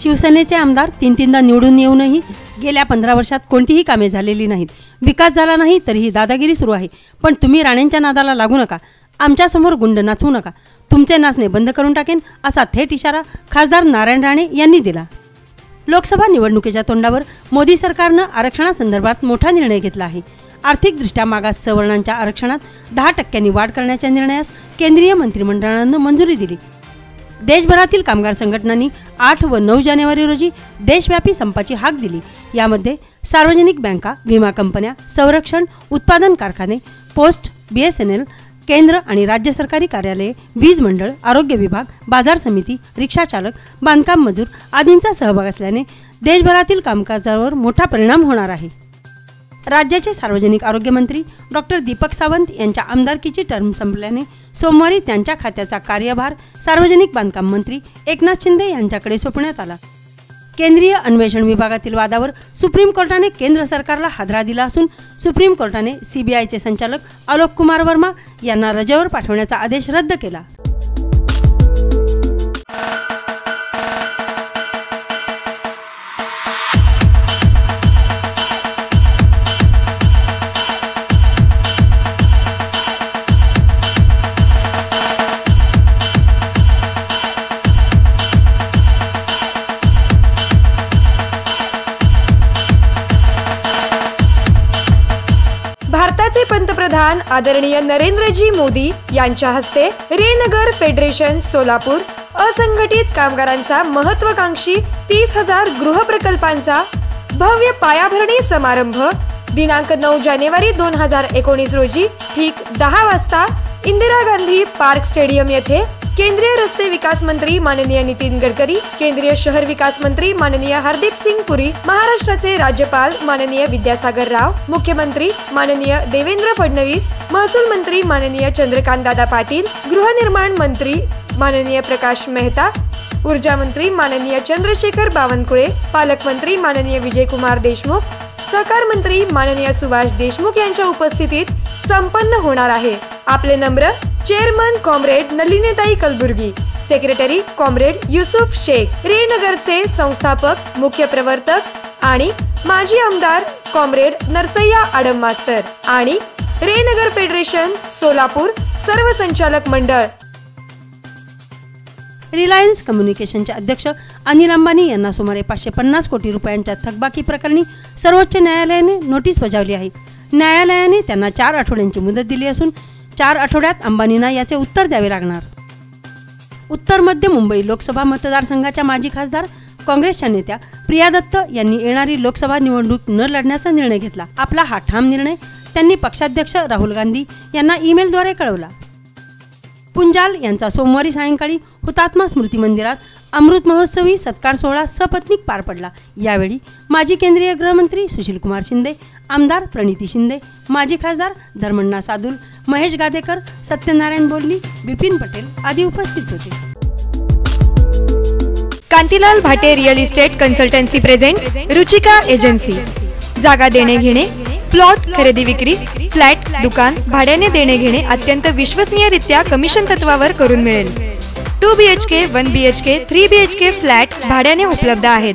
शिवसेनेचे आमदार तीन तीनदा निवडून येऊनही गेल्या पंधरा वर्षात कोणतीही कामे झालेली नाहीत. विकास झाला नाही तरीही दादागिरी सुरू आहे. पण तुम्ही राणेंच्या नादाला लागू नका. आमच्यासमोर गुंड नाचवू नका. तुमचे नाचणे बंद करून टाकेन असा थेट इशारा खासदार नारायण राणे यांनी दिला. लोकसभा निवडणुकीच्या तोंडावर मोदी सरकारनं आरक्षणासंदर्भात मोठा निर्णय घेतला आहे. आर्थिकदृष्ट्या मागास सवर्णांच्या आरक्षणात दहा टक्क्यांनी वाढ करण्याच्या निर्णयास केंद्रीय मंत्रिमंडळानं मंजुरी दिली. देशभरातील कामगार संघटनांनी आठ व नऊ जानेवारी रोजी देशव्यापी संपाची हाक दिली. यामध्ये सार्वजनिक बँका विमा कंपन्या संरक्षण उत्पादन कारखाने post B S N L केंद्र आणि राज्य सरकारी कार्यालये वीज मंडळ आरोग्य विभाग बाजार समिती रिक्षा चालक बांधकाम मजूर आदींचा सहभाग असल्याने देशभरातील कामकाजावर मोठा परिणाम होणार आहे. राज्याचे सार्वजनिक आरोग्य मंत्री डॉक्टर दीपक सावंत यांच्या आमदारकीची टर्म संपल्याने सोमवारी त्यांच्या खात्याचा कार्यभार सार्वजनिक बांधकाम मंत्री एकनाथ शिंदे यांच्याकडे सोपवण्यात आला. केंद्रीय अन्वेषण विभागातील वादावर सुप्रीम कोर्टाने केंद्र सरकारला हादरा दिला असून सुप्रीम कोर्टाने सीबीआयचे संचालक आलोक कुमार वर्मा यांना रजेवर पाठवण्याचा आदेश रद्द केला. पंतप्रधान आदरणीय नरेंद्रजी मोदी यांच्या हस्ते रेनगर फेडरेशन सोलापूर असंघटित कामगारांचा महत्वाकांक्षी तीस हजार गृहप्रकल्पांचा भव्य पायाभरणी समारंभ दिनांक नऊ जानेवारी दोन हजार एकोणीस रोजी ठीक दहा वाजता इंदिरा गांधी पार्क स्टेडियम येथे केंद्रीय रस्ते विकास मंत्री माननीय नितीन गडकरी केंद्रीय शहर विकास मंत्री माननीय हरदीप सिंग पुरी महाराष्ट्राचे राज्यपाल माननीय विद्यासागर राव मुख्यमंत्री माननीय देवेंद्र फडणवीस महसूल मंत्री माननीय चंद्रकांत दादा पाटील गृहनिर्माण मंत्री माननीय प्रकाश मेहता ऊर्जा मंत्री माननीय चंद्रशेखर बावनकुळे पालकमंत्री माननीय विजयकुमार देशमुख सहकार मंत्री माननीय सुभाष देशमुख यांच्या उपस्थितीत संपन्न होणार आहे. आपले नम्र chairman comrade Nalinetai Kalburgi. Secretary comrade Yusuf Shaikh. रेनगरचे संस्थापक मुख्य प्रवर्तक आणि माजी आमदार कॉम्रेड नरसय्या आडम मास्तर आणि रेनगर फेडरेशन सोलापूर सर्व संचालक मंडळ. रिलायन्स कम्युनिकेशनचे अध्यक्ष अनिल अंबानी यांना सुमारे पाचशे पन्नास कोटी रुपयांच्या थकबाकी प्रकरणी सर्वोच्च न्यायालयाने नोटीस बजावली आहे. न्यायालयाने त्यांना चार आठवड्यांची मुदत दिली असून चार आठवड्यात अंबानींना याचे उत्तर द्यावे लागणार. उत्तर मध्य मुंबई लोकसभा मतदारसंघाच्या माजी खासदार काँग्रेसच्या नेत्या प्रिया दत्त यांनी येणारी लोकसभा निवडणूक न लढण्याचा निर्णय घेतला. आपला हा ठाम निर्णय त्यांनी पक्षाध्यक्ष राहुल गांधी यांना ईमेलद्वारे कळवला. पुंजाल यांचा सोमवारी सायंकाळी हुतात्मा स्मृती मंदिरात अमृत महोत्सवी सत्कार सोहळा सपत्नीक पार पडला. यावेळी माजी केंद्रीय गृहमंत्री सुशीलकुमार शिंदे आमदार प्रणिती शिंदे माजी खासदार धर्मण्णा सादुल महेश गादेकर सत्यनारायण बोल्ली बिपिन पटेल आदी उपस्थित होते. Kantilal Bhate real estate consultancy presents Ruchika agency. जागा देणे घेणे प्लॉट खरेदी विक्री फ्लॅट दुकान भाड्याने देणे घेणे अत्यंत विश्वसनीयरित्या कमिशन तत्वावर करून मिळेल. Two B H K one B H K three B H K flat भाड्याने उपलब्ध आहेत.